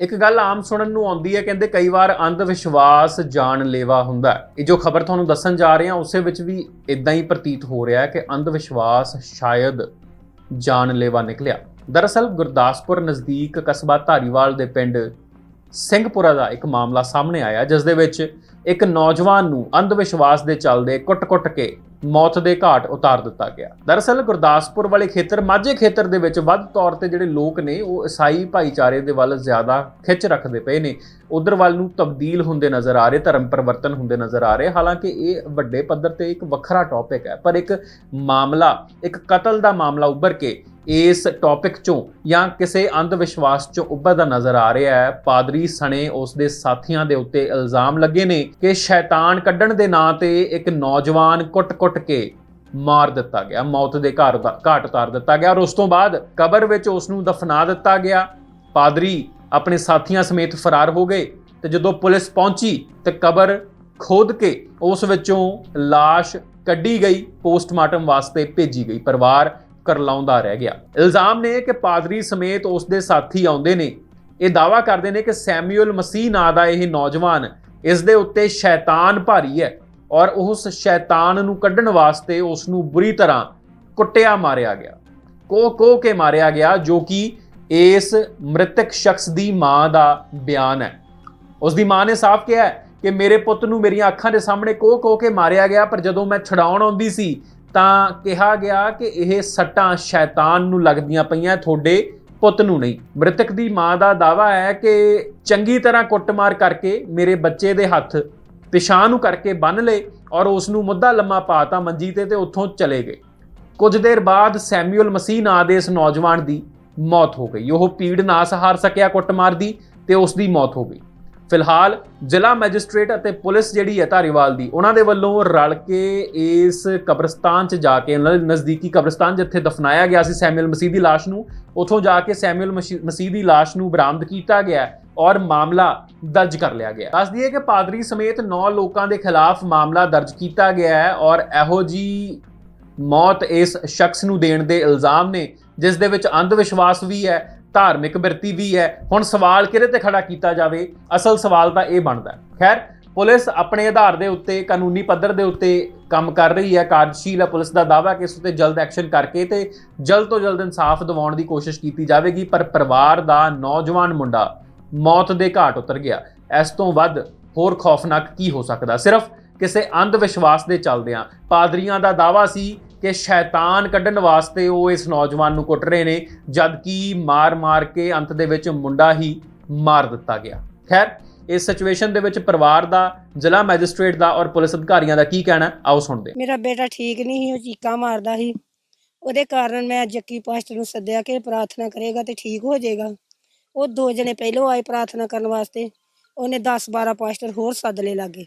ਇੱਕ ਗੱਲ ਆਮ ਸੁਣਨ ਨੂੰ ਆਉਂਦੀ ਹੈ, ਕਹਿੰਦੇ ਕਈ ਵਾਰ ਅੰਧ ਵਿਸ਼ਵਾਸ ਜਾਣਲੇਵਾ ਹੁੰਦਾ ਹੈ। ਇਹ ਜੋ ਖਬਰ ਤੁਹਾਨੂੰ ਦੱਸਣ ਜਾ ਰਹੇ ਹਾਂ, ਉਸੇ ਵਿੱਚ ਵੀ ਇਦਾਂ ਹੀ ਪ੍ਰਤੀਤ ਹੋ ਰਿਹਾ ਹੈ ਕਿ ਅੰਧ ਵਿਸ਼ਵਾਸ ਸ਼ਾਇਦ ਜਾਣਲੇਵਾ ਨਿਕਲਿਆ। ਦਰਅਸਲ ਗੁਰਦਾਸਪੁਰ ਨਜ਼ਦੀਕ ਕਸਬਾ ਧਾਰੀਵਾਲ ਦੇ ਪਿੰਡ ਸਿੰਘਪੁਰਾ ਦਾ ਇੱਕ ਮਾਮਲਾ ਸਾਹਮਣੇ ਆਇਆ, ਜਿਸ ਦੇ ਵਿੱਚ ਇੱਕ ਨੌਜਵਾਨ ਨੂੰ ਅੰਧ ਵਿਸ਼ਵਾਸ ਦੇ ਚੱਲਦੇ ਕੁੱਟ-ਕੁੱਟ ਕੇ ਮੌਤ ਦੇ ਘਾਟ ਉਤਾਰ ਦਿੱਤਾ ਗਿਆ। ਦਰਅਸਲ ਗੁਰਦਾਸਪੁਰ ਵਾਲੇ ਖੇਤਰ, ਮਾਝੇ ਖੇਤਰ ਦੇ ਵਿੱਚ ਵੱਧ ਤੌਰ ਤੇ ਜਿਹੜੇ ਲੋਕ ਨੇ, ਉਹ ਈਸਾਈ ਭਾਈਚਾਰੇ ਦੇ ਵੱਲ ਜ਼ਿਆਦਾ ਖਿੱਚ ਰੱਖਦੇ ਪਏ ਨੇ। ਉਧਰ ਵੱਲ ਨੂੰ ਤਬਦੀਲ ਹੁੰਦੇ ਨਜ਼ਰ ਆ ਰਹੇ, ਧਰਮ ਪਰਿਵਰਤਨ ਹੁੰਦੇ ਨਜ਼ਰ ਆ ਰਹੇ। ਹਾਲਾਂਕਿ ਇਹ ਵੱਡੇ ਪੱਧਰ ਤੇ ਇੱਕ ਵੱਖਰਾ ਟੌਪਿਕ ਹੈ, ਪਰ ਇੱਕ ਮਾਮਲਾ, ਇੱਕ ਕਤਲ ਦਾ ਮਾਮਲਾ ਉੱਭਰ ਕੇ ਇਸ ਟੌਪਿਕ ਚੋਂ ਜਾਂ ਕਿਸੇ ਅੰਧ ਵਿਸ਼ਵਾਸ ਚੋਂ ਉੱਭਰਦਾ ਨਜ਼ਰ ਆ ਰਿਹਾ ਹੈ। ਪਾਦਰੀ ਸਣੇ ਉਸ ਦੇ ਸਾਥੀਆਂ ਦੇ ਉੱਤੇ ਇਲਜ਼ਾਮ ਲੱਗੇ ਨੇ ਕਿ ਸ਼ੈਤਾਨ ਕੱਢਣ ਦੇ ਨਾਂ ਤੇ ਇੱਕ ਨੌਜਵਾਨ ਕੁੱਟ-ਕੁੱਟ ਕੇ ਮਾਰ ਦਿੱਤਾ ਗਿਆ। ਮੌਤ ਦੇ ਘਰ ਘਾਟ ਉਤਾਰ ਦਿੱਤਾ ਗਿਆ ਔਰ ਉਸ ਤੋਂ ਬਾਅਦ ਕਬਰ ਵਿੱਚ ਉਸ ਨੂੰ ਦਫਨਾ ਦਿੱਤਾ ਗਿਆ। ਪਾਦਰੀ ਆਪਣੇ ਸਾਥੀਆਂ ਸਮੇਤ ਫਰਾਰ ਹੋ ਗਏ ਤੇ ਜਦੋਂ ਪੁਲਿਸ ਪਹੁੰਚੀ ਤੇ ਕਬਰ ਖੋਦ ਕੇ ਉਸ ਵਿੱਚੋਂ ਲਾਸ਼ ਕੱਢੀ ਗਈ, ਪੋਸਟਮਾਰਟਮ ਵਾਸਤੇ ਭੇਜੀ ਗਈ। ਪਰਿਵਾਰ ਕਰਲਾਉਂਦਾ ਰਹਿ ਗਿਆ। ਇਲਜ਼ਾਮ ਨੇ ਕਿ ਪਾਦਰੀ ਸਮੇਤ ਉਸ ਦੇ ਸਾਥੀ ਆਉਂਦੇ ਨੇ। ਇਹ ਦਾਵਾ ਕਰਦੇ ਨੇ ਕਿ ਸੈਮੂਅਲ ਮਸੀਹ ਨਾਂ ਦਾ ਇਹ ਨੌਜਵਾਨ ਇਸ ਦੇ ਉੱਤੇ ਸ਼ੈਤਾਨ ਭਾਰੀ ਹੈ ਔਰ ਉਸ ਸ਼ੈਤਾਨ ਨੂੰ ਕੱਢਣ ਵਾਸਤੇ ਉਸ ਨੂੰ ਬੁਰੀ ਤਰ੍ਹਾਂ ਕੁੱਟਿਆ ਮਾਰਿਆ ਗਿਆ। ਕੋ ਕੋ ਕੇ ਮਾਰਿਆ ਗਿਆ ਜੋ ਕਿ ਇਸ ਮ੍ਰਿਤਕ ਸ਼ਖਸ ਦੀ ਮਾਂ ਦਾ ਬਿਆਨ ਹੈ। ਉਸ ਦੀ ਮਾਂ ਨੇ ਸਾਫ਼ ਕਿਹਾ ਕਿ ਮੇਰੇ ਪੁੱਤ ਨੂੰ ਮੇਰੀਆਂ ਅੱਖਾਂ ਦੇ ਸਾਹਮਣੇ ਕੋ ਕੋ ਕੇ ਮਾਰਿਆ ਗਿਆ ਪਰ ਜਦੋਂ ਮੈਂ ਛਡਾਉਣ ਆਉਂਦੀ ਸੀ ਤਾਂ ਕਿਹਾ ਗਿਆ ਕਿ ਇਹ ਸੱਟਾਂ ਸ਼ੈਤਾਨ ਨੂੰ ਲੱਗਦੀਆਂ ਪਈਆਂ, ਤੁਹਾਡੇ ਪੁੱਤ ਨੂੰ ਨਹੀਂ। ਮ੍ਰਿਤਕ ਦੀ ਮਾਂ ਦਾ ਦਾਵਾ ਹੈ ਕਿ ਚੰਗੀ ਤਰ੍ਹਾਂ ਕੁੱਟਮਾਰ ਕਰਕੇ ਮੇਰੇ ਬੱਚੇ ਦੇ ਹੱਥ ਪਿਛਾਂ ਨੂੰ ਕਰਕੇ ਬੰਨ ਲਏ ਔਰ ਉਸ ਨੂੰ ਮੁੱਦਾ ਲੰਮਾ ਪਾਤਾ ਮੰਜੀ ਤੇ ਤੇ ਉੱਥੋਂ ਚਲੇ ਗਏ। ਕੁਝ ਦੇਰ ਬਾਅਦ ਸੈਮੂਅਲ ਮਸੀਹ ਨਾਂ ਦੇ ਇਸ ਨੌਜਵਾਨ ਦੀ ਮੌਤ ਹੋ ਗਈ। ਉਹ ਪੀੜ ਨਾ ਸਹਾਰ ਸਕਿਆ ਕੁੱਟਮਾਰ ਦੀ ਤੇ ਉਸ ਦੀ ਮੌਤ ਹੋ ਗਈ। ਫਿਲਹਾਲ ਜ਼ਿਲ੍ਹਾ ਮੈਜਿਸਟ੍ਰੇਟ ਅਤੇ ਪੁਲਿਸ ਜਿਹੜੀ ਹੈ ਧਾਰੀਵਾਲ ਦੀ, ਉਹਨਾਂ ਦੇ ਵੱਲੋਂ ਰਲ ਕੇ ਇਸ ਕਬਰਸਤਾਨ 'ਚ ਜਾ ਕੇ, ਉਹਨਾਂ ਦੇ ਨਜ਼ਦੀਕੀ ਕਬਰਸਤਾਨ ਜਿੱਥੇ ਦਫਨਾਇਆ ਗਿਆ ਸੀ ਸੈਮੂਅਲ ਮਸੀਹ ਦੀ ਲਾਸ਼ ਨੂੰ, ਉੱਥੋਂ ਜਾ ਕੇ ਸੈਮੂਅਲ ਮਸ਼ੀ- ਮਸੀਹ ਦੀ ਲਾਸ਼ ਨੂੰ ਬਰਾਮਦ ਕੀਤਾ ਗਿਆ ਔਰ ਮਾਮਲਾ ਦਰਜ ਕਰ ਲਿਆ ਗਿਆ। ਦੱਸ ਦਈਏ ਕਿ ਪਾਦਰੀ ਸਮੇਤ 9 ਲੋਕਾਂ ਦੇ ਖਿਲਾਫ ਮਾਮਲਾ ਦਰਜ ਕੀਤਾ ਗਿਆ ਹੈ ਔਰ ਇਹੋ ਜੀ ਮੌਤ ਇਸ ਸ਼ਖਸ ਨੂੰ ਦੇਣ ਦੇ ਇਲਜ਼ਾਮ ਨੇ, ਜਿਸ ਦੇ ਵਿੱਚ ਅੰਧ ਵਿਸ਼ਵਾਸ ਵੀ ਹੈ। ਧਾਰਮਿਕ ਬਿਰਤੀ ਵੀ ਹੈ। ਹੁਣ ਸਵਾਲ ਕਿਹਦੇ ਤੇ ਖੜਾ ਕੀਤਾ ਜਾਵੇ? ਅਸਲ ਸਵਾਲ ਤਾਂ ਇਹ ਬਣਦਾ ਖੈਰ, ਪੁਲਿਸ ਆਪਣੇ ਆਧਾਰ ਦੇ ਉੱਤੇ, ਕਾਨੂੰਨੀ ਪੱਧਰ ਦੇ ਉੱਤੇ ਕੰਮ ਕਰ ਰਹੀ ਹੈ। ਕਾਰਜਸ਼ੀਲ ਹੈ। ਪੁਲਿਸ ਦਾ ਦਾਅਵਾ ਕਿ ਇਸ ਉੱਤੇ ਜਲਦ ਐਕਸ਼ਨ ਕਰਕੇ ਤੇ ਜਲਦ ਤੋਂ ਜਲਦ ਇਨਸਾਫ ਦਿਵਾਉਣ ਦੀ ਕੋਸ਼ਿਸ਼ ਕੀਤੀ ਜਾਵੇਗੀ, ਪਰ ਪਰਿਵਾਰ ਦਾ ਨੌਜਵਾਨ ਮੁੰਡਾ ਮੌਤ ਦੇ ਘਾਟ ਉਤਰ ਗਿਆ। ਇਸ ਤੋਂ ਵੱਧ ਹੋਰ ਖੌਫਨਾਕ ਕੀ ਹੋ ਸਕਦਾ? ਸਿਰਫ ਕਿਸੇ ਅੰਧ ਵਿਸ਼ਵਾਸ ਦੇ ਚੱਲਦਿਆਂ। ਪਾਦਰੀਆਂ ਦਾ ਦਾਵਾ ਸੀ ਕਿ ਸ਼ੈਤਾਨ ਕੱਢਣ ਵਾਸਤੇ ਉਹ ਇਸ ਨੌਜਵਾਨ ਨੂੰ ਕੁੱਟ ਰਹੇ ਨੇ ਜਦ ਮਾਰ-ਮਾਰ ਕੇ ਅੰਤ ਦੇ ਵਿੱਚ ਮੁੰਡਾ ਹੀ ਮਾਰ ਦਿੱਤਾ ਗਿਆ। ਖੈਰ, ਇਸ ਸਿਚੁਏਸ਼ਨ ਦੇ ਵਿੱਚ ਪਰਿਵਾਰ ਦਾ, ਜ਼ਿਲ੍ਹਾ ਮੈਜਿਸਟ੍ਰੇਟ ਦਾ ਔਰ ਪੁਲਿਸ ਅਧਿਕਾਰੀਆਂ ਦਾ ਕੀ ਕਹਿਣਾ? ਆਓ ਸੁਣਦੇ ਮੇਰਾ ਬੇਟਾ ਠੀਕ ਨਹੀਂ ਸੀ, ਉਹ ਚੀਕਾਂ ਮਾਰਦਾ ਸੀ। ਉਹਦੇ ਕਾਰਨ ਮੈਂ ਜੱਕੀ ਪਾਸਟਰ ਨੂੰ ਸੱਦਿਆ ਕਿ ਪ੍ਰਾਰਥਨਾ ਕਰੇਗਾ ਤੇ ਠੀਕ ਹੋ ਜਾਏਗਾ। ਉਹ ਦੋ ਜਣੇ ਪਹਿਲੋਂ ਆਏ ਪ੍ਰਾਰਥਨਾ ਕਰਨ ਵਾਸਤੇ। ਉਹਨੇ 10 12 ਪਾਸਟਰ ਹੋਰ ਸੱਦ ਲਏ ਲਾਗੇ।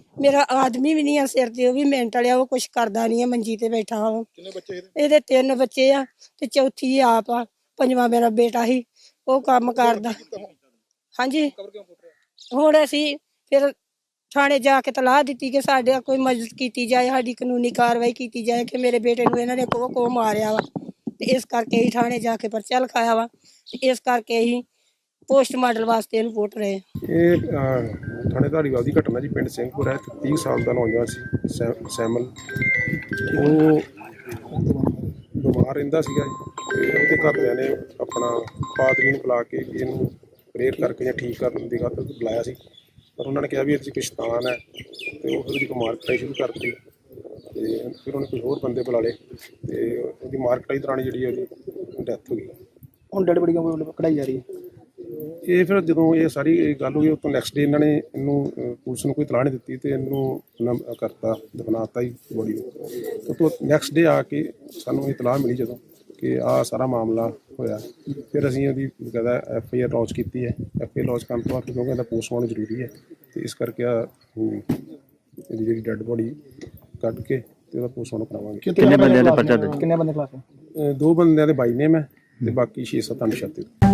ਮੇਰਾ ਆਦਮੀ ਵੀ ਨਹੀਂ ਆ ਸਿਰ ਤੇ ਉਹ ਵੀ ਮਿੰਟ ਵਾਲਿਆ ਉਹ ਕੁਛ ਕਰਦਾ ਨਹੀਂ ਆ ਮੰਜੀ ਤੇ ਬੈਠਾ ਕਿੰਨੇ ਬੱਚੇ ਇਹਦੇ? ਇਹਦੇ ਤਿੰਨ ਬੱਚੇ ਆ ਤੇ ਚੌਥੀ ਆਪ ਆ ਪੰਜਵਾਂ ਮੇਰਾ ਬੇਟਾ ਸੀ ਉਹ ਕੰਮ ਕਰਦਾ। ਹਾਂਜੀ। ਕਬਰ ਕਿਉਂ ਪੁੱਟ ਰਿਹਾ? ਹੁਣ ਅਸੀਂ ਫਿਰ ਥਾਣੇ ਜਾ ਕੇ ਤਲਾਹ ਦਿੱਤੀ ਕਿ ਸਾਡੇ ਕੋਈ ਮਦਦ ਕੀਤੀ ਜਾਏ ਸਾਡੀ ਕਾਨੂੰਨੀ ਕਾਰਵਾਈ ਕੀਤੀ ਜਾਏ ਕਿ ਮੇਰੇ ਬੇਟੇ ਨੂੰ ਇਹਨਾਂ ਨੇ ਕੋਹ ਕੋਹ ਮਾਰਿਆ ਵਾ। ਤੇ ਇਸ ਕਰਕੇ ਹੀ ਥਾਣੇ ਜਾ ਕੇ ਪਰਚਾ ਲਿਖਾਇਆ ਵਾ ਤੇ ਇਸ ਕਰਕੇ ਹੀ ਪੋਸਟ ਮਾਡਲ ਵਾਸਤੇ ਇਹਨੂੰ ਪੁੱਟ ਰਹੇ। ਇਹ ਅਹ, ਥਾਣੇ ਧਾਰੀਵਾਲ ਦੀ ਘਟਨਾ ਜੀ ਪਿੰਡ ਸਿੰਘਪੁਰ ਹੈ ਤੇ 30 ਸਾਲ ਦਾ ਨੌਜਵਾਨ ਸੀ ਸੈ- ਸੈਮਲ। ਉਹ ਬਿਮਾਰ ਰਹਿੰਦਾ ਸੀਗਾ ਜੀ। ਤੇ ਉਹਦੇ ਘਰਦਿਆਂ ਨੇ ਆਪਣਾ ਪਾਦਰੀ ਨੂੰ ਬੁਲਾ ਕੇ ਵੀ ਇਹਨੂੰ ਪ੍ਰੇਅਰ ਕਰਕੇ ਜਾਂ ਠੀਕ ਕਰਨ ਦੀ ਖਾਤਰ ਬੁਲਾਇਆ ਸੀ। ਪਰ ਉਹਨਾਂ ਨੇ ਕਿਹਾ ਵੀ ਇਹ 'ਚ ਕੋਈ ਸ਼ੈਤਾਨ ਹੈ ਤੇ ਉਹ ਫਿਰ ਉਹਦੀ ਮਾਰ ਕੁਟਾਈ ਸ਼ੁਰੂ ਕਰਤੀ। ਤੇ ਫਿਰ ਉਹਨੇ ਕੋਈ ਹੋਰ ਬੰਦੇ ਬੁਲਾ ਲਏ ਤੇ ਉਹਦੀ ਮਾਰ ਕੁਟਾਈ ਦੌਰਾਨ ਜਿਹੜੀ ਉਹਦੀ ਡੈਥ ਹੋ ਗਈ। ਹੁਣ ਡੈਡ ਬੜੀ ਕਢਾਈ ਜਾ ਰਹੀ ਹੈ। ਇਹ ਫਿਰ ਜਦੋਂ ਇਹ ਸਾਰੀ ਇਹ ਗੱਲ ਹੋਈ ਉਸ ਤੋਂ ਨੈਕਸਟ ਡੇ ਇਹਨਾਂ ਨੇ ਇਹਨੂੰ ਪੁਲਿਸ ਨੂੰ ਕੋਈ ਤਲਾਹ ਨਹੀਂ ਦਿੱਤੀ ਤੇ ਇਹਨੂੰ ਨਮ- ਕਰਤਾ ਦਫਨਾਤਾ ਹੀ ਬੋਡੀ ਨੂੰ। ਤੋਂ ਨੈਕਸਟ ਡੇ ਆ ਕੇ ਸਾਨੂੰ ਇਤਲਾਹ ਮਿਲੀ ਜਦੋਂ ਕਿ ਆ ਸਾਰਾ ਮਾਮਲਾ ਹੋਇਆ। ਫਿਰ ਅਸੀਂ ਉਹਦੀ ਬਕਾਇਦਾ ਐਫ ਆਈ ਆਰ ਲੌਂਚ ਕੀਤੀ ਹੈ। ਐਫ ਆਈ ਆਰ ਲੌਂਚ ਕਰਨ ਤੋਂ ਬਾਅਦ ਕਿਉਂਕਿ ਇਹਦਾ ਪੋਸਟਮਾਰਟਮ ਜ਼ਰੂਰੀ ਹੈ ਤੇ ਇਸ ਕਰਕੇ ਆ ਹੁਣ ਇਹਦੀ ਜਿਹੜੀ ਡੈੱਡ ਬੋਡੀ ਕੱਢ ਕੇ ਤੇ ਉਹਦਾ ਪੋਸਟਮਾਰਟਮ ਕਰਾਵਾਂਗੇ। ਕਿੰਨੇ ਬੰਦੇ ਦਾ ਪਰਚਾ ਕਿੰਨੇ ਬੰਦੇ ਖਿਲਾਫ ਅਹ, ਦੋ ਬੰਦਿਆਂ ਦੇ ਬਾਈ ਨੇਮ ਹੈ ਤੇ ਬਾਕੀ 6-7 ਅਨਸ਼ਾਤੇ